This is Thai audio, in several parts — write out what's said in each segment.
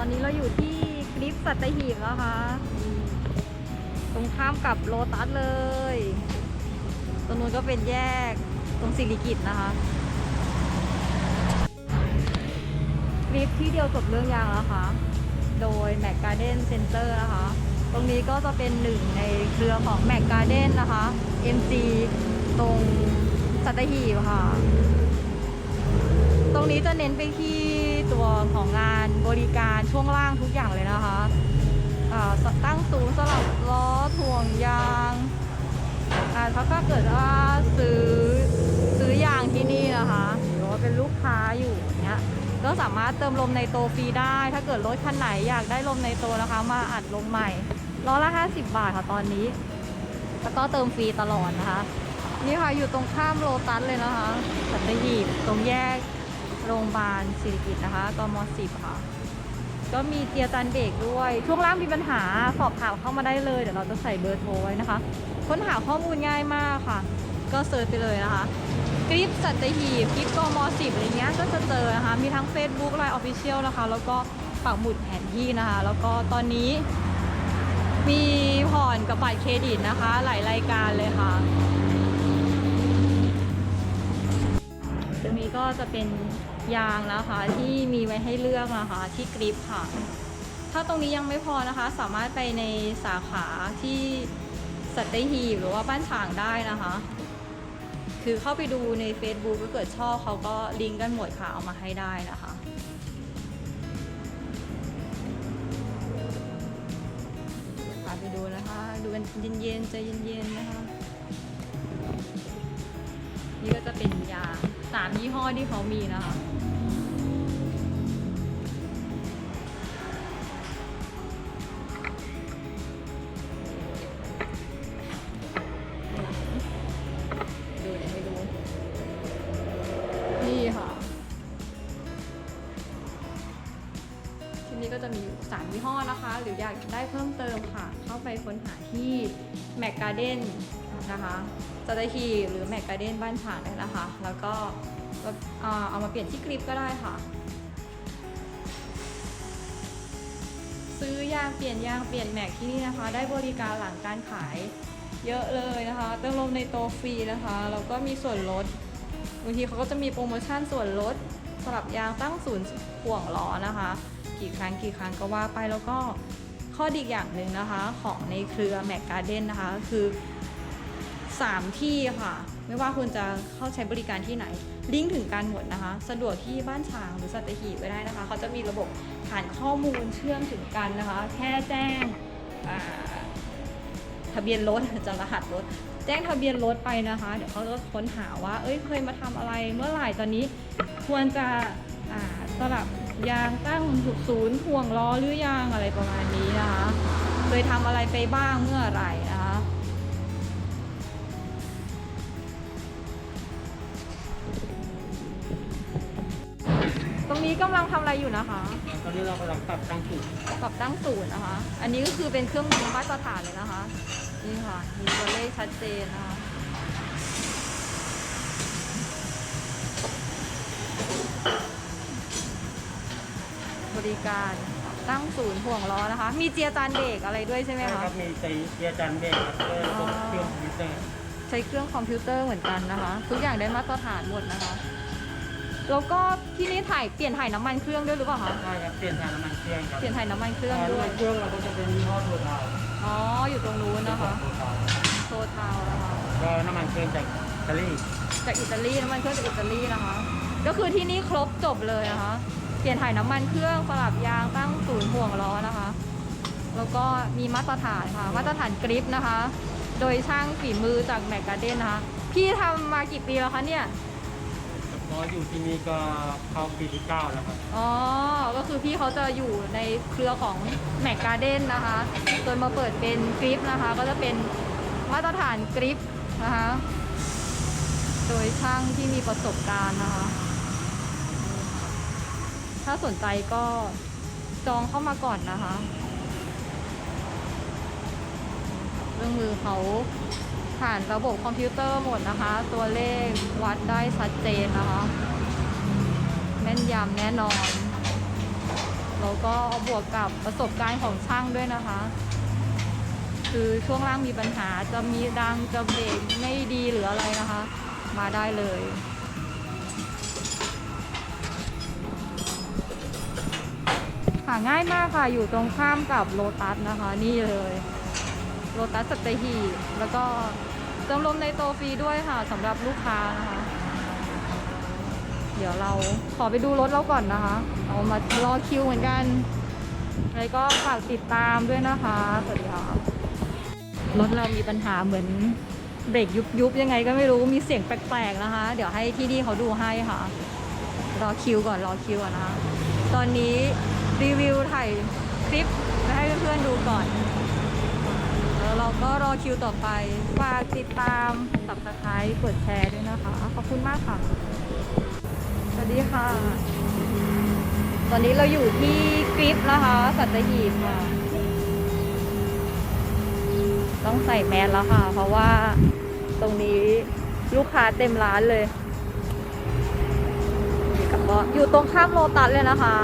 อนนี้เราอยู่ที่คลิปสัตหีบแล้วค่ะตรงข้ามกับโลตัสเลย ตรงนู้นก็เป็นแยกตรงสิริกิตนะคะคลิปที่เดียวจบเรื่องยางแล้วค่ะ โดย Mac Garden Center นะคะ ตรงนี้ก็จะเป็นหนึ่งในเครือของ Mac Garden นะคะ MG ตรงสัตหีบค่ะ ตรงนี้จะเน้นไปที่ ตัวของงานบริการช่วงล่างทุกอย่างเลยนะคะตั้งศูนย์สลับล้อถ่วงยางอ่าถ้าเกิดว่าซื้อซื้อยางที่นี่นะคะหรือว่าเป็นลูกค้าอยู่เงี้ยก็สามารถเติมลมในโตฟรีได้ ถ้าเกิดรถคันไหนอยากได้ลมในโตนะคะ มาอัดลมใหม่ล้อละ 50 บาทค่ะตอนนี้ แล้วก็เติมฟรีตลอดนะคะ นี่ค่ะอยู่ตรงข้ามโลตัสเลยนะคะสัตหีบตรงแยก โรงพยาบาลสิริกิตนะคะกมสิบค่ะ ก็มีเกียร์จันเบรกด้วย ช่วงล่างมีปัญหาสอบถามเข้ามาได้เลย เดี๋ยวเราจะใส่เบอร์โทรไว้นะคะ ค้นหาข้อมูลง่ายมากค่ะ ก็เซิร์ชไปเลยนะคะกริปสัตหีบกริปกมสิบอะไรเงี้ยก็จะเจอนะคะ มีทั้ง Facebook ไลน์ออฟฟิเชียลนะคะ แล้วก็ปักหมุดแผนที่นะคะ แล้วก็ตอนนี้ มีผ่อนกับบัตรเครดิตนะคะ หลายรายการเลยค่ะตรงนี้ก็จะเป็น ยางนะคะ ที่มีไว้ให้เลือกนะคะที่กริปค่ะ ถ้าตรงนี้ยังไม่พอนะคะ สามารถไปในสาขาที่สัตหีบหรือว่าบ้านฉางได้นะคะ คือเข้าไปดูใน Facebook ถ้าเกิดชอบเขาก็ลิงก์กันหมดค่ะเอามาให้ได้นะคะพาไปดูนะคะ ดูกันเย็นๆใจเย็นๆนะคะนี่ก็จะเป็นยาสามยี่ห้อที่เขามีนะคะ 3 ยี่ห้อนะคะ หรืออยากได้เพิ่มเติมค่ะ เข้าไปค้นหาที่แมกการ์เด้นนะคะจัตคีหรือแมกการ์เด้นบ้านฉางได้นะคะ แล้วก็เอามาเปลี่ยนที่กริปก็ได้ค่ะ ซื้อยางเปลี่ยนยางเปลี่ยนแม็กที่นี่นะคะ ได้บริการหลังการขายเยอะเลยนะคะ เติมลมในโตฟรีนะคะแล้วก็มีส่วนลดบางทีเขาก็จะมีโปรโมชั่นส่วนลดสำหรับยางตั้งศูนย์ห่วงล้อนะคะ กี่ครั้งกี่ครั้งก็ว่าไปแล้วก็ข้อดีอย่างหนึ่งนะคะของในเครือแมกการ์เด้นนะคะคือ 3 ที่ค่ะ ไม่ว่าคุณจะเข้าใช้บริการที่ไหน ลิงก์ถึงกันหมดนะคะ สะดวกที่บ้านฉางหรือสัตหีบไว้ได้นะคะ เขาจะมีระบบฐานข้อมูลเชื่อมถึงกันนะคะ แค่แจ้งทะเบียนรถจะรหัสรถแจ้งทะเบียนรถไปนะคะ เดี๋ยวเขาจะค้นหาว่า เอ้ยเคยมาทำอะไรเมื่อไหร่ตอนนี้ควรจะสลับ ยางตั้งศูนย์ห่วงล้อหรือยังอะไรประมาณนี้นะคะเคยทำอะไรไปบ้างเมื่อไหร่นะคะตรงนี้กำลังทำอะไรอยู่นะคะ ตอนนี้เรากำลังปรับตั้งจุดปรับตั้งศูนย์นะคะ อันนี้ก็คือเป็นเครื่องมือมาตรฐานเลยนะคะ นี่ค่ะ มีตัวเลขชัดเจนนะคะ บริการตั้งศูนย์ห่วงล้อนะคะ มีเจียร์จานเบรกอะไรด้วยใช่ไหมใช่คะ ครับมีใจเกียร์จันเบรกครับก็ระบบเครื่องคอมพิวเตอร์ใช้เครื่องคอมพิวเตอร์เหมือนกันนะคะ ทุกอย่างได้มาตรฐานหมดนะคะ แล้วก็ที่นี่ถ่ายเปลี่ยนถ่ายน้ำมันเครื่องด้วยหรือเปล่าคะใช่ครับเปลี่ยนถ่ายน้ำมันเครื่องครับเปลี่ยนถ่ายน้ำมันเครื่องถ่ายด้น้ำวมัยนเครื่องเราก็จะเป็นยี่ห้อโททาวอ๋อ อยู่ตรงนู้นนะคะโททาวโซทาวนะคะ ก็น้ำมันเครื่องจากอิตาลีจากอิตาลีน้ำมันเครื่องจากอิตาลีนะคะ ก็คือที่นี่ครบจบเลยนะคะ เปลี่ยนถ่ายน้ำมันเครื่องสลับยางตั้งศูนย์ห่วงล้อนะคะ แล้วก็มีมาตรฐานค่ะ มาตรฐานกริปนะคะ โดยช่างฝีมือจากแมกกาเดนนะคะ พี่ทำมากี่ปีแล้วคะเนี่ยก็อยู่ที่นี่ก็เข้าปีที่เก้าแล้วครับ อ๋อ ก็คือพี่เขาจะอยู่ในเครือของแมกกาเดนนะคะจนมาเปิดเป็นกริปนะคะ ก็จะเป็นมาตรฐานกริปนะคะ โดยช่างที่มีประสบการณ์นะคะ ถ้าสนใจก็จองเข้ามาก่อนนะคะ เรื่องมือเขาผ่านระบบคอมพิวเตอร์หมดนะคะ ตัวเลขวัดได้ชัดเจนนะคะ แม่นยำแน่นอน แล้วก็บวกกับประสบการณ์ของช่างด้วยนะคะ คือช่วงล่างมีปัญหาจะมีดังจะเบรกไม่ดีหรืออะไรนะคะ มาได้เลยาง่ายมากค่ะ อยู่ตรงข้ามกับโลตัสนะคะ นี่เลยโลตัสสัตหีบแล้วก็เติมลมในโตฟรีด้วยค่ะสำหรับลูกค้านะคะ เดี๋ยวเราขอไปดูรถเราก่อนนะคะ เอามารอคิวเหมือนกันแล้วก็ฝากติดตามด้วยนะคะสวัสดีค่ะรถเรามีปัญหาเหมือนเบรกยุบยุบยังไงก็ไม่รู้มีเสียงแปลกๆนะคะ เดี๋ยวให้ที่นี่เขาดูให้ค่ะ รอคิวก่อนรอคิวก่อนนะคะ ตอนนี้ รีวิวถ่ายคลิปไปให้เพื่อนๆดูก่อน แล้วเราก็รอคิวต่อไป ฝากติดตามสับสไครต์กดแชร์ด้วยนะคะ ขอบคุณมากค่ะ สวัสดีค่ะ ตอนนี้เราอยู่ที่กริฟนะคะ สัตหีบค่ะ ต้องใส่แมสแล้วค่ะ เพราะว่าตรงนี้ลูกค้าเต็มร้านเลย อยู่ตรงข้ามโลตัสเลยนะคะ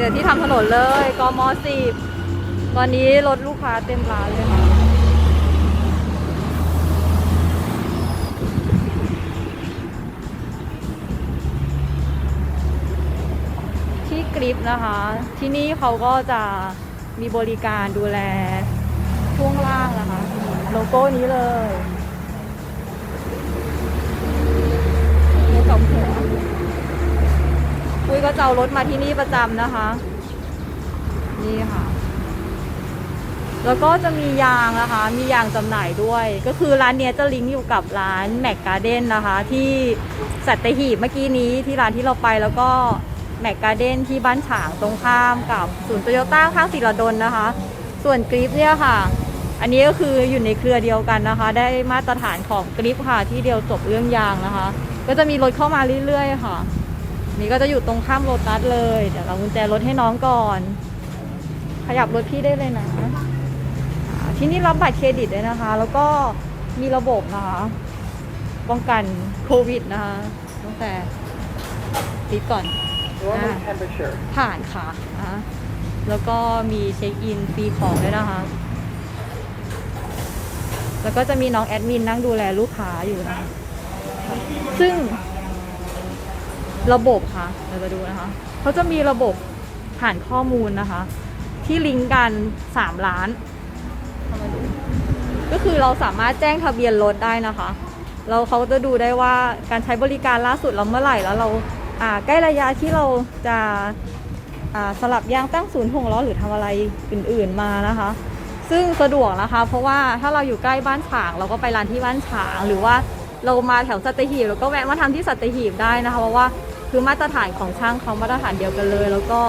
เดี๋ยวที่ทำถนนเลยกมสิบตอนนี้รถลูกค้าเต็มร้านเลยค่ะที่กริฟนะคะ ที่นี่เขาก็จะมีบริการดูแลช่วงล่างนะคะ โลโก้นี้เลยนี่กับหัว คุยก็จะเอารถมาที่นี่ประจำนะคะ นี่ค่ะ แล้วก็จะมียางนะคะ มียางจำหน่ายด้วย ก็คือร้านเนี้ยจะลิงก์อยู่กับร้านแม c การ์เด้นนะคะ ที่สัตหีบเมื่อกี้นี้ที่ร้านที่เราไปแล้วก็แม c การ์เด้นที่บ้านฉางตรงข้ามกับศูนย์โตโยต้าข้างศิลดลนะคะ ส่วนกริฟเนี่ยค่ะ อันนี้ก็คืออยู่ในเครือเดียวกันนะคะ ได้มาตรฐานของกริฟค่ะที่เดียวจบเรื่องยางนะคะ ก็จะมีรถเข้ามาเรื่อยๆค่ะ นี่ก็จะอยู่ตรงข้ามโลตัสเลย เดี๋ยวเรากุญแจรถให้น้องก่อน ขยับรถพี่ได้เลยนะอ่าที่นี่รับบัตรเครดิตด้วยนะคะ แล้วก็มีระบบนะคะ ป้องกันโควิดนะคะตั้งแต่ติดก่อน Normal temperature. ผ่านค่ะนะคะแล้วก็มีเช็คอินฟรีของด้วยนะคะ แล้วก็จะมีน้องแอดมินนั่งดูแลลูกค้าอยู่นะคะซึ่ง ระบบค่ะเราจะดูนะคะเขาจะมีระบบผ่านข้อมูลนะคะ ที่ลิงก์กันสามล้าน ก็คือเราสามารถแจ้งทะเบียนรถได้นะคะ เราเขาจะดูได้ว่าการใช้บริการล่าสุดเราเมื่อไหร่แล้วเราอ่าใกล้ระยะที่เราจะอ่าสลับยางตั้งศูนย์ห่วงล้อหรือทำอะไรอื่นๆมานะคะ ซึ่งสะดวกนะคะ เพราะว่าถ้าเราอยู่ใกล้บ้านฉางเราก็ไปร้านที่บ้านฉางหรือว่า เรามาแถวสัตหีบเราก็แวะมาทำที่สัตหีบได้นะคะเพราะว่าคือมาตรฐานของช่างเขามาตรฐานเดียวกันเลย แล้วก็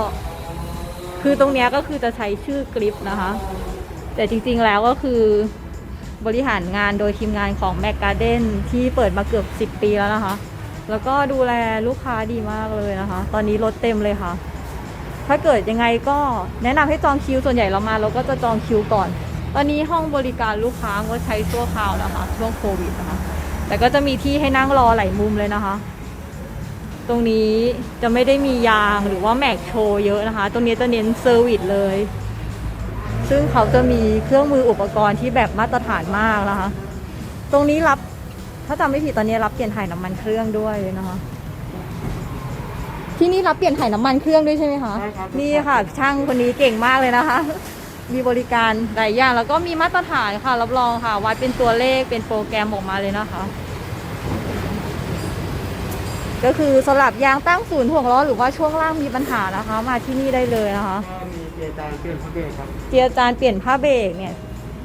คือตรงเนี้ยก็คือจะใช้ชื่อกริปนะคะ แต่จริงๆแล้วก็คือบริหารงานโดยทีมงานของแม c การ์เดนที่เปิดมาเกือบ 10 ปีแล้วนะคะ แล้วก็ดูแลลูกค้าดีมากเลยนะคะ ตอนนี้รถเต็มเลยค่ะ ถ้าเกิดยังไงก็แนะนำให้จองคิว ส่วนใหญ่เรามาเราก็จะจองคิวก่อน ตอนนี้ห้องบริการลูกค้าก็ใช้ชั่วคราวนะคะ ช่วงโควิดนะคะ แต่ก็จะมีที่ให้นั่งรอหลายมุมเลยนะคะ ตรงนี้จะไม่ได้มียางหรือว่าแม็กโชว์เยอะนะคะ ตรงนี้จะเน้นเซอร์วิสเลย ซึ่งเขาจะมีเครื่องมืออุปกรณ์ที่แบบมาตรฐานมากนะคะ ตรงนี้รับถ้าจำไม่ผิดตอนนี้รับเปลี่ยนถ่ายน้ำมันเครื่องด้วยนะคะที่นี่รับเปลี่ยนถ่ายน้ำมันเครื่องด้วยใช่ไหมคะใช่ครับนี่ค่ะ ช่างคนนี้เก่งมากเลยนะคะ มีบริการหลายอย่างแล้วก็มีมาตรฐานค่ะ รับรองค่ะ วัดเป็นตัวเลขเป็นโปรแกรมออกมาเลยนะคะ ก็คือสลับยางตั้งศูนย์ถ่วงล้อหรือว่าช่วงล่างมีปัญหานะคะ มาที่นี่ได้เลยนะคะก็มีเจจานเปลี่ยนพระเบรกครับเจียจานเปลี่ยนผ้าเบรกเนี่ย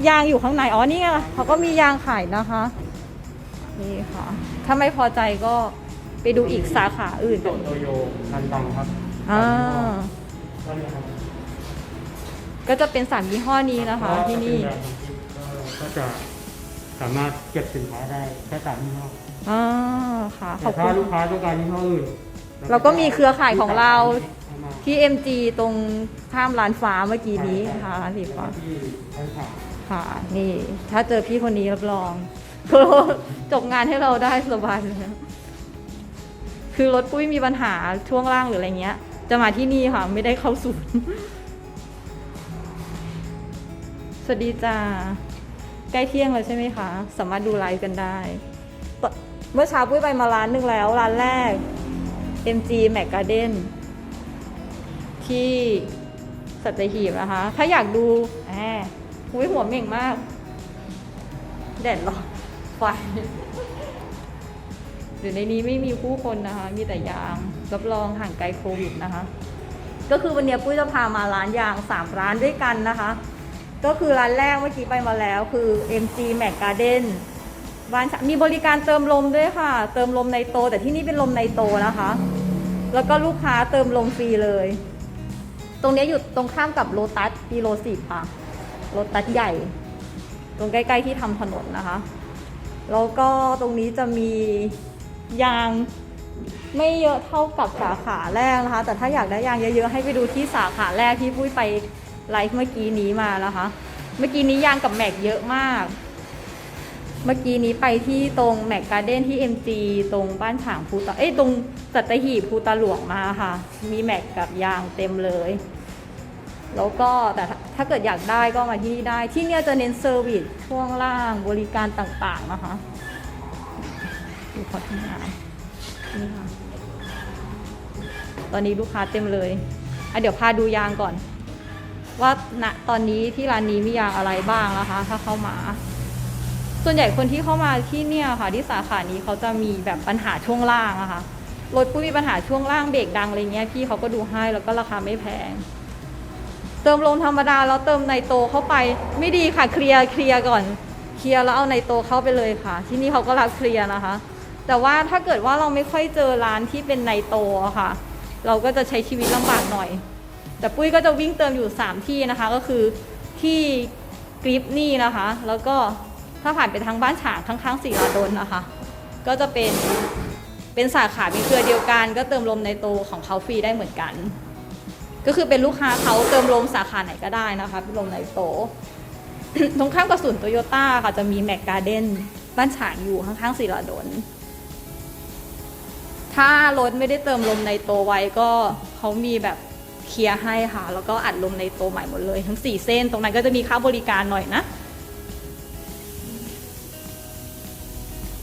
ยางอยู่ข้างในอ๋อนี่ไงเขาก็มียางขายนะคะ นี่ค่ะ ถ้าไม่พอใจก็ไปดูอีกสาขาอื่นโตโตโยนันดังครับอ่า ก็เนี่ยครับ ก็จะเป็นสามยี่ห้อนี้นะคะที่นี่ก็เป็นแบรนด์ของที่ก็ก็จะสามารถเก็บสินค้าได้แค่สามยี่ห้ออ่าค่ะขแต่อบคุถ้าณลูกค้าต้องการยี่ห้ออื่นเราก็มีเครือข่ายของเราเอามาที่ MG ตรงข้ามร้านฟ้าเมื่อกี้นี้ค่ะร้านสีฟ้า ที่ท่านถามค่ะ นี่ ถ้าเจอพี่คนนี้รับรองจบงานให้เราได้สบายเลยนะคือรถปุ้ยมีปัญหาช่วงล่างหรืออะไรเงี้ย จะมาที่นี่ค่ะ ไม่ได้เข้าศูนย์ สวัสดีจ้าใกล้เที่ยงแล้วใช่ไหมคะ สามารถดูไลฟ์กันได้ เมื่อเช้าปุ้ยไปมาร้านหนึ่งแล้ว ร้านแรก MG m a c Garden ที่สัตหีบนะคะ ถ้าอยากดูแหมอุ้ยหัวเม่งมาก แดดร้อนไฟเดี๋ยวในนี้ไม่มีผู้คนนะคะ มีแต่ยางรับรองห่างไกลโควิดนะคะ ก็คือวันนี้ปุ้ยจะพามาร้านยางสามร้านด้วยกันนะคะ ก็คือร้านแรกเมื่อกี้ไปมาแล้วคือ MG Mac Garden บ้านมีบริการเติมลมด้วยค่ะ เติมลมในโต แต่ที่นี่เป็นลมในโตนะคะ แล้วก็ลูกค้าเติมลมฟรีเลย ตรงนี้อยู่ตรงข้ามกับโลตัสปีโลสิบค่ะโลตัสใหญ่ ตรงใกล้ๆที่ทำถนนนะคะ แล้วก็ตรงนี้จะมียางไม่เยอะเท่ากับสาขาแรกนะคะ แต่ถ้าอยากได้ยางเยอะๆให้ไปดูที่สาขาแรกที่ปุ้ยไป ไลฟ์เมื่อกี้นี้มานะคะ เมื่อกี้นี้ยางกับแม็กเยอะมาก เมื่อกี้นี้ไปที่ตรงแม็กการ์เด้นที่ MG ตรงบ้านฉางภูตาเอ้ยตรงสัตหีบภูตาหลวงมาค่ะ มีแม็กกับยางเต็มเลย แล้วก็แต่ถ้าเกิดอยากได้ก็มาที่นี่ได้ ที่เนี่ยจะเน้นเซอร์วิสช่วงล่างบริการต่างๆนะคะดูขอทำงานนี่ค่ะ ตอนนี้ลูกค้าเต็มเลยอะเดี๋ยวพาดูยางก่อน ว่าณตอนนี้ที่ร้านนี้มียางอะไรบ้างนะคะ ถ้าเข้ามา ส่วนใหญ่คนที่เข้ามาที่เนี่ยค่ะ ที่สาขานี้เขาจะมีแบบปัญหาช่วงล่างอะค่ะรถปุ้ยมีปัญหาช่วงล่างเบรกดังอะไรเงี้ยพี่เขาก็ดูให้แล้วก็ราคาไม่แพง เติมลมธรรมดาแล้วเติมไนโตรเข้าไปไม่ดีค่ะเคลียร์เคลียร์ก่อนเคลียร์แล้วเอาไนโตรเข้าไปเลยค่ะ ที่นี่เขาก็รับเคลียร์นะคะ แต่ว่าถ้าเกิดว่าเราไม่ค่อยเจอร้านที่เป็นไนโตรอะค่ะ เราก็จะใช้ชีวิตลำบากหน่อย แต่ปุ้ยก็จะวิ่งเติมอยู่ 3 ที่นะคะ ก็คือที่กริปนี่นะคะ แล้วก็ถ้าผ่านไปทางบ้านฉางข้างๆสีลาดนนะคะ ก็จะเป็นเป็นสาขาเป็นเครือเดียวกัน ก็เติมลมในโตของเขาฟรีได้เหมือนกัน ก็คือเป็นลูกค้าเขาเติมลมสาขาไหนก็ได้นะคะเป็นลมในโตตรงข้ามกับศูนย์โตโยต้าค่ะจะมีแมกการ์เด้นบ้านฉางอยู่ข้างๆสีลาดนถ้ารถไม่ได้เติมลมในโตไว้ก็เขามีแบบ เคลียร์ให้ค่ะ แล้วก็อัดลมในโตใหม่หมดเลย ทั้ง 4 เส้น ตรงนั้นก็จะมีค่าบริการหน่อยนะ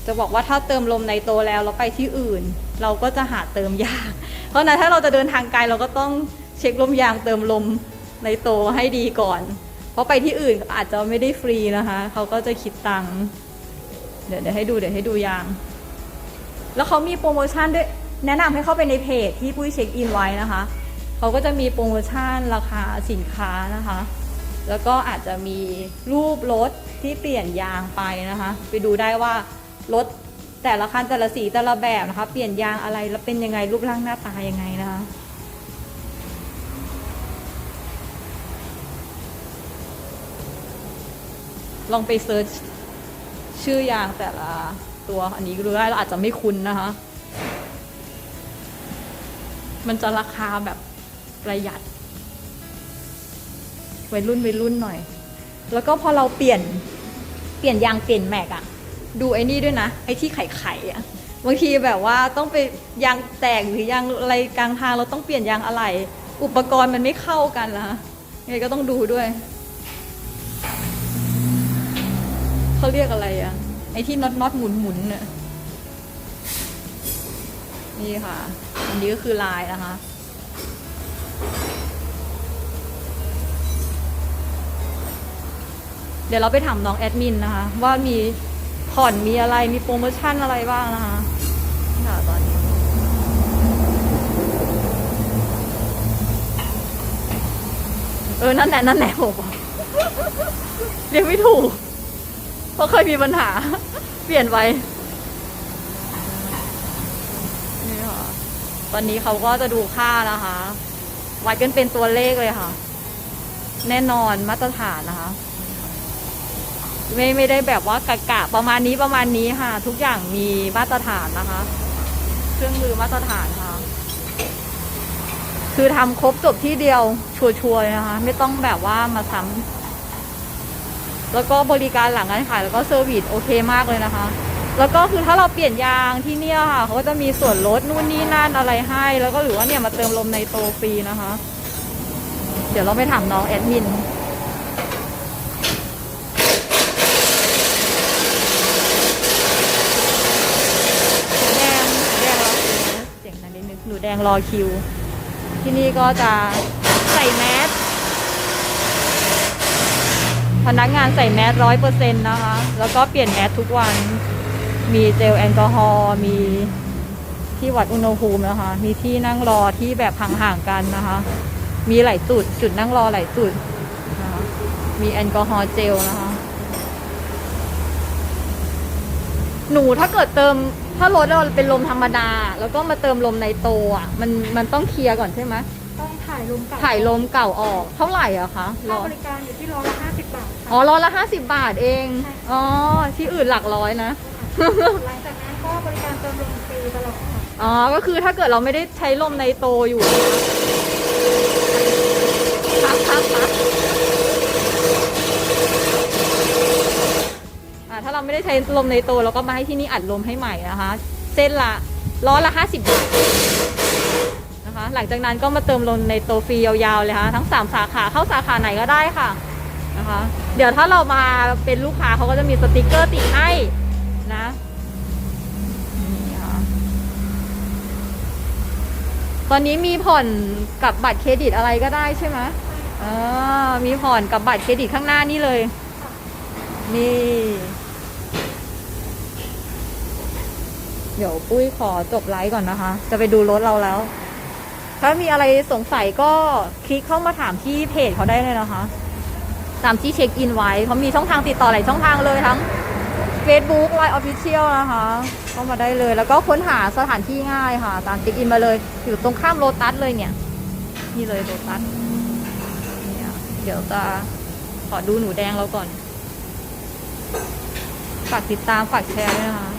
จะบอกว่าถ้าเติมลมในโตแล้วเราไปที่อื่น เราก็จะหาเติมยาก เพราะฉะนั้นถ้าเราจะเดินทางไกลเราก็ต้องเช็คลมยางเติมลมในโตให้ดีก่อน เพราะไปที่อื่นอาจจะไม่ได้ฟรีนะคะ เขาก็จะคิดตังค์เดี๋ยวเดี๋ยวให้ดูเดี๋ยวให้ดูยาง แล้วเขามีโปรโมชั่นด้วยแนะนำให้เข้าไปในเพจที่ปุ้ยเช็คอินไว้นะคะ เขาก็จะมีโปรโมชั่นราคาสินค้านะคะ แล้วก็อาจจะมีรูปรถที่เปลี่ยนยางไปนะคะ ไปดูได้ว่ารถแต่ละคันแต่ละสีแต่ละแบบนะคะ เปลี่ยนยางอะไรแล้วเป็นยังไงรูปร่างหน้าตายังไงนะคะลองไปเซิร์ชชื่อยางแต่ละตัวอันนี้ดูได้เราอาจจะไม่คุ้นนะคะ มันจะราคาแบบ ประหยัดวัยรุ่นวัยรุ่นหน่อย แล้วก็พอเราเปลี่ยนเปลี่ยนยางเปลี่ยนแม็กอะดูไอ้นี่ด้วยนะ ไอ้ที่ไข่ไข่อะบางทีแบบว่าต้องไปยางแตกหรือยางอะไรกลางทางเราต้องเปลี่ยนยางอะไร อุปกรณ์มันไม่เข้ากันละไงก็ต้องดูด้วยเขาเรียกอะไรอะไอ้ที่น็อตน็อตหมุนหมุนเนี่ยนี่ค่ะ อันนี้ก็คือลายนะคะ เดี๋ยวเราไปถามน้องแอดมินนะคะ ว่ามีผ่อนมีอะไรมีโปรโมชั่นอะไรบ้างนะคะนี่ค่ะตอนนี้เออ นั่นแหละนั่นแหละผมเรียกไม่ถูก เพราะเคยมีปัญหา เปลี่ยนไว้นี่ค่ะตอนนี้เขาก็จะดูค่านะคะ วัดกันเป็นตัวเลขเลยค่ะ แน่นอนมาตรฐานนะคะ ไม่ไม่ได้แบบว่ากะกะประมาณนี้ประมาณนี้ค่ะ ทุกอย่างมีมาตรฐานนะคะ เครื่องมือมาตรฐานค่ะ คือทำครบจบที่เดียวชัวร์ๆนะคะ ไม่ต้องแบบว่ามาซ้ำแล้วก็บริการหลังการขายแล้วก็เซอร์วิสโอเคมากเลยนะคะ แล้วก็คือถ้าเราเปลี่ยนยางที่เนี่ยค่ะเขาก็จะมีส่วนลดนู่นนี่นั่นอะไรให้ แล้วก็หรือว่าเนี่ยมาเติมลมในโตฟรีนะคะ เดี๋ยวเราไปถามน้องแอดมินแดงแดงรอคิวเสียงดังนิดนึงหนูแดงรอคิว ที่นี่ก็จะใส่แมสพนักงานใส่แมสร้อยเปอร์เซ็นต์นะคะ แล้วก็เปลี่ยนแมสทุกวัน มีเจลแอลกอฮอล์มีที่วัดอุณหภูมินะคะ มีที่นั่งรอที่แบบห่างๆกันนะคะ มีหลายจุดจุดนั่งรอหลายจุดนะคะมีแอลกอฮอล์เจลนะคะ หนูถ้าเกิดเติมถ้ารถเราเป็นลมธรรมดา แล้วก็มาเติมลมในโตอะมันมันต้องเคลียร์ก่อนใช่ไหมต้องถ่ายลมกับถ่ายลมเก่าออกเท่าไหร่อะคะรค่าอบริการอยู่ที่ร้อยละห้าสิบบาทอ๋อค่ะร้อยละห้าสิบบาทเองใช่อ๋อที่อื่นหลักร้อยนะ หลังจากนั้นก็บริการเติมลมฟรีตลอดค่ะอ๋อ ก็คือถ้าเกิดเราไม่ได้ใช้ลมในโตอยู่นะคะพักพักพักอ่าถ้าเราไม่ได้ใช้ลมในโตเราก็มาให้ที่นี่อัดลมให้ใหม่นะคะ เส้นละร้อยละห้าสิบบาทนะคะ หลังจากนั้นก็มาเติมลมในโตฟรียาวๆเลยค่ะ ทั้งสามสาขาเข้าสาขาไหนก็ได้ค่ะนะคะ เดี๋ยวถ้าเรามาเป็นลูกค้าเขาก็จะมีสติกเกอร์ติดให้ นะนี่ค่ะตอนนี้มีผ่อนกับบัตรเครดิตอะไรก็ได้ใช่ไหมอ่ามีผ่อนกับบัตรเครดิตข้างหน้านี่เลย นี่ เดี๋ยวปุ้ยขอจบไลฟ์ก่อนนะคะ จะไปดูรถเราแล้ว ถ้ามีอะไรสงสัยก็คลิกเข้ามาถามที่เพจเขาได้เลยนะคะ ตามที่เช็คอินไว้เขามีช่องทางติดต่อหลายช่องทางเลยทั้ง Facebook Line Official นะคะเข้ามาได้เลย แล้วก็ค้นหาสถานที่ง่ายค่ะ ตามติ๊กอินมาเลย อยู่ตรงข้ามโลตัสเลยเนี่ย นี่เลยโลตัสเนี่ยเดี๋ยวจะขอดูหนูแดงเราก่อน ฝากติดตามฝากแชร์ด้วยนะคะ